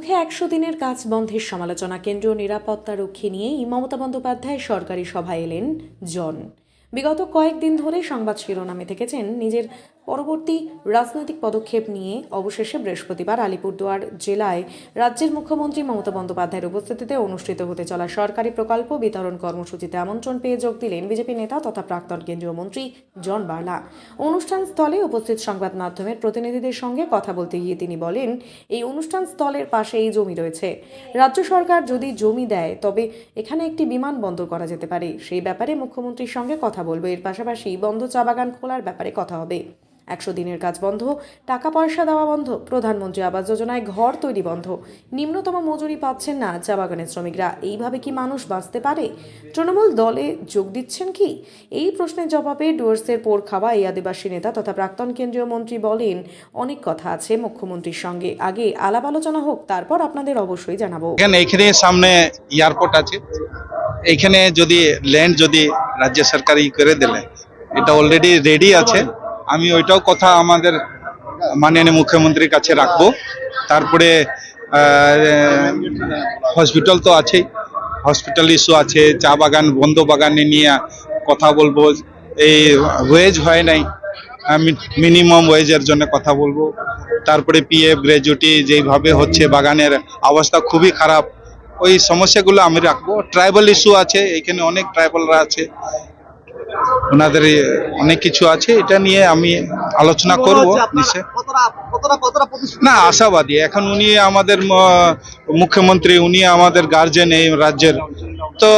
মুখে একশো দিনের কাজ বন্ধের সমালোচনা। কেন্দ্রীয় নিরাপত্তা রক্ষী নিয়েই মমতা বন্দ্যোপাধ্যায় সরকারি সভায় এলেন জন। বিগত কয়েকদিন ধরে সংবাদ শিরোনামে থেকেছেন নিজের পরবর্তী রাজনৈতিক পদক্ষেপ নিয়ে, অবশেষে বৃহস্পতিবার আলিপুরদুয়ার জেলায় রাজ্যের মুখ্যমন্ত্রী মমতা বন্দ্যোপাধ্যায়ের উপস্থিতিতে অনুষ্ঠিত হতে চলা সরকারি প্রকল্প বিতরণ কর্মসূচিতে আমন্ত্রণ পেয়ে যোগ দিলেন বিজেপি নেতা তথা প্রাক্তন কেন্দ্রীয় মন্ত্রী জন বার্লা। অনুষ্ঠান স্থলে উপস্থিত সংবাদ মাধ্যমের প্রতিনিধিদের সঙ্গে কথা বলতে গিয়ে তিনি বলেন, এই অনুষ্ঠান স্থলের পাশে এই জমি রয়েছে। রাজ্য সরকার যদি জমি দেয়, তবে এখানে একটি বিমানবন্দর করা যেতে পারে। সেই ব্যাপারে মুখ্যমন্ত্রীর সঙ্গে কথা বলব। এর পাশাপাশি বন্ধ চা বাগান খোলার ব্যাপারে কথা হবে। একশো দিনের কাজ বন্ধ টাকা পয়সা দেওয়া বন্ধ, প্রধানমন্ত্রী আবাস যোজনায় ঘর তৈরি বন্ধ। নিম্নতম মজুরি পাচ্ছেন না চা বাগানের শ্রমিকরা। এইভাবে কি মানুষ বাঁচতে পারে? তৃণমূল দলে যোগ দিচ্ছেন কি? এই প্রশ্নের জবাবে ডুয়ার্সের পোর খাওয়া এই আদিবাসী নেতা তথা প্রাক্তন কেন্দ্রীয় মন্ত্রী বলেন, অনেক কথা আছে মুখ্যমন্ত্রীর সঙ্গে। আগে আলাপ আলোচনা হোক, তারপর আপনাদের অবশ্যই জানাব। এখানে সামনে এয়ারপোর্ট আছে। এখানে যদি ল্যান্ড যদি রাজ্য সরকার ই করে দিলে, এটা অলরেডি রেডি আছে। আমি ওইটাও কথা আমাদের মাননীয় মুখ্যমন্ত্রীর কাছে রাখব। তারপরে হসপিটাল তো আছেই। হসপিটাল ইস্যু আছে, চা বাগান, বন্ধ বাগানে নিয়ে কথা বলব। এই ওয়েজ হয় নাই। মিনিমাম ওয়েজের জন্য কথা বলব। তারপরে পিএফ গ্র্যাজুইটি যেইভাবে হচ্ছে, বাগানের অবস্থা খুবই খারাপ। ওই সমস্যাগুলো আমি রাখব। ট্রাইবাল ইস্যু আছে এখানে অনেক ট্রাইবালরা আছে। ওনাদের অনেক কিছু আছে এটা নিয়ে আমি আলোচনা করব নিশ্চয়। না আশাবাদী। এখন উনি আমাদের মুখ্যমন্ত্রী উনি আমাদের গার্জেন এই রাজ্যের। তো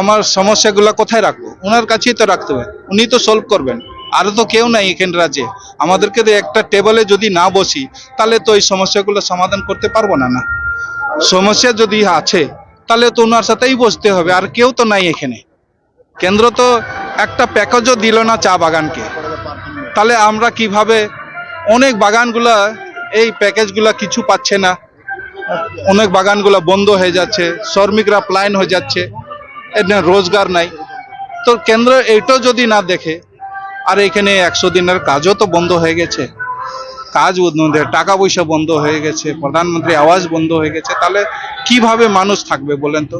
আমার সমস্যাগুলো কোথায় রাখব? ওনার কাছেই তো রাখতে হবে। উনি তো সলভ করবেন। আর তো কেউ নাই এখানে রাজ্যে। আমাদেরকে তো একটা টেবলে যদি না বসি তাহলে তো এই সমস্যাগুলো সমাধান করতে পারব না না। সমস্যা যদি আছে, তাহলে তো ওনার সাথেই বসতে হবে, আর কেউ তো নাই এখানে। কেন্দ্র তো একটা প্যাকেজও দিল না চা বাগানকে। তাহলে আমরা কীভাবে অনেক বাগানগুলা, এই প্যাকেজগুলা কিছু পাচ্ছে না। অনেক বাগানগুলা বন্ধ হয়ে যাচ্ছে, শ্রমিকরা প্লাইন হয়ে যাচ্ছে না রোজগার নাই। তো কেন্দ্র এইটাও যদি না দেখে, আর এখানে একশো দিনের কাজও তো বন্ধ হয়ে গেছে। কাজ বন্ধ টাকা পয়সা বন্ধ হয়ে গেছে প্রধানমন্ত্রী আওয়াজ বন্ধ হয়ে গেছে তাহলে কীভাবে মানুষ থাকবে বলেন তো?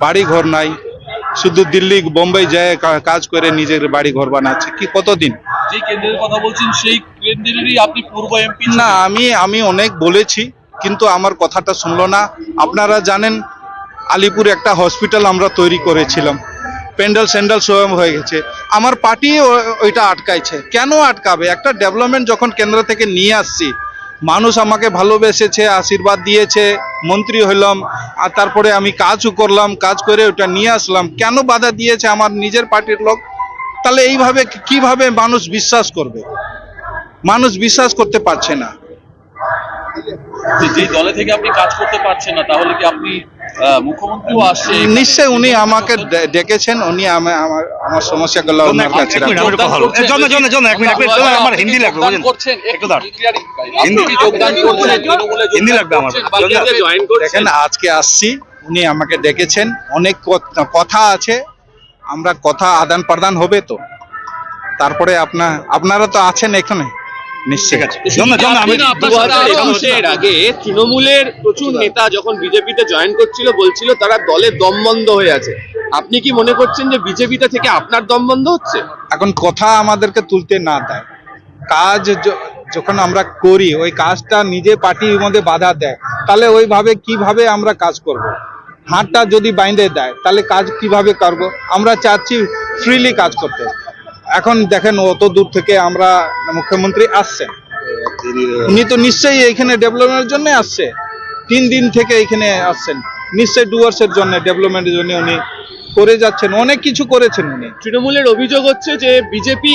বাড়ি ঘর নাই শুধু দিল্লি বোম্বাই যায় কাজ করে নিজের বাড়ি ঘর বানাচ্ছে কি কতদিন? যে কেন্দ্রের কথা বলছেন সেই কেন্দ্রেরই আপনি পূর্ব এমপি না আমি আমি অনেক বলেছি কিন্তু আমার কথাটা শুনলো না। আপনারা জানেন আলিপুর একটা হসপিটাল আমরা তৈরি করেছিলাম। প্যান্ডেল স্যান্ডেল সব হয়ে গেছে। আমার পার্টি ওইটা আটকাইছে। কেন আটকাবে? একটা ডেভেলপমেন্ট যখন কেন্দ্র থেকে নিয়ে আসছি, মানুষ আমাকে ভালোবেসেছে, আশীর্বাদ দিয়েছে, মন্ত্রী হইলাম, আর তারপরে আমি কাজও করলাম, কাজ করে ওটা নিয়ে আসলাম। কেন বাধা দিয়েছে আমার নিজের পার্টির লোক? তাহলে এইভাবে কীভাবে মানুষ বিশ্বাস করবে? মানুষ বিশ্বাস করতে পারছে না। যে দলে থেকে আপনি কাজ করতে পারছেন না তাহলে কি আপনি আহ, মুখ্যমন্ত্রীও আসছে নিশ্চয় উনি আমাকে ডেকেছেন উনি আমার আমার সমস্যাগুলো ওনার কাছে জন, জন, জন, এক মিনিট, আমার হিন্দি লাগবে, করছেন একটু দাঁড়ান। হিন্দি যোগদান করছেন? হিন্দি লাগবে আমার। জয়েন করছেন? দেখেন আজকে আসছি উনি আমাকে ডেকেছেন। অনেক কথা আছে আমরা কথা আদান প্রদান হবে তো। তারপরে আপনার আপনারা তো আছেন এখানে। নিশ্চয় আগে তৃণমূলের প্রচুর নেতা যখন বিজেপিতে জয়েন করছিল বলছিল তারা দলের দম বন্ধ হয়ে আছে। আপনি কি মনে করছেন যে বিজেপিতে থেকে আপনার দম বন্ধ হচ্ছে? এখন কথা আমাদেরকে তুলতে না দেয়। কাজ যখন আমরা করি ওই কাজটা নিজে পার্টির মধ্যে বাধা দেয় তাহলে ওইভাবে কীভাবে আমরা কাজ করব। হাতটা যদি বাইন্ধে দেয় তাহলে কাজ কীভাবে করব? আমরা চাচ্ছি ফ্রিলি কাজ করতে। এখন দেখেন অত দূর থেকে আমরা মুখ্যমন্ত্রী আসছেন উনি তো নিশ্চয়ই এইখানে ডেভেলপমেন্টের জন্য আসছে। তিন দিন থেকে এইখানে আসছেন। নিশ্চয়ই ডুয়ার্সের জন্য ডেভেলপমেন্টের জন্য উনি করে যাচ্ছেন। অনেক কিছু করেছেন উনি। তৃণমূলের অভিযোগ হচ্ছে যে, বিজেপি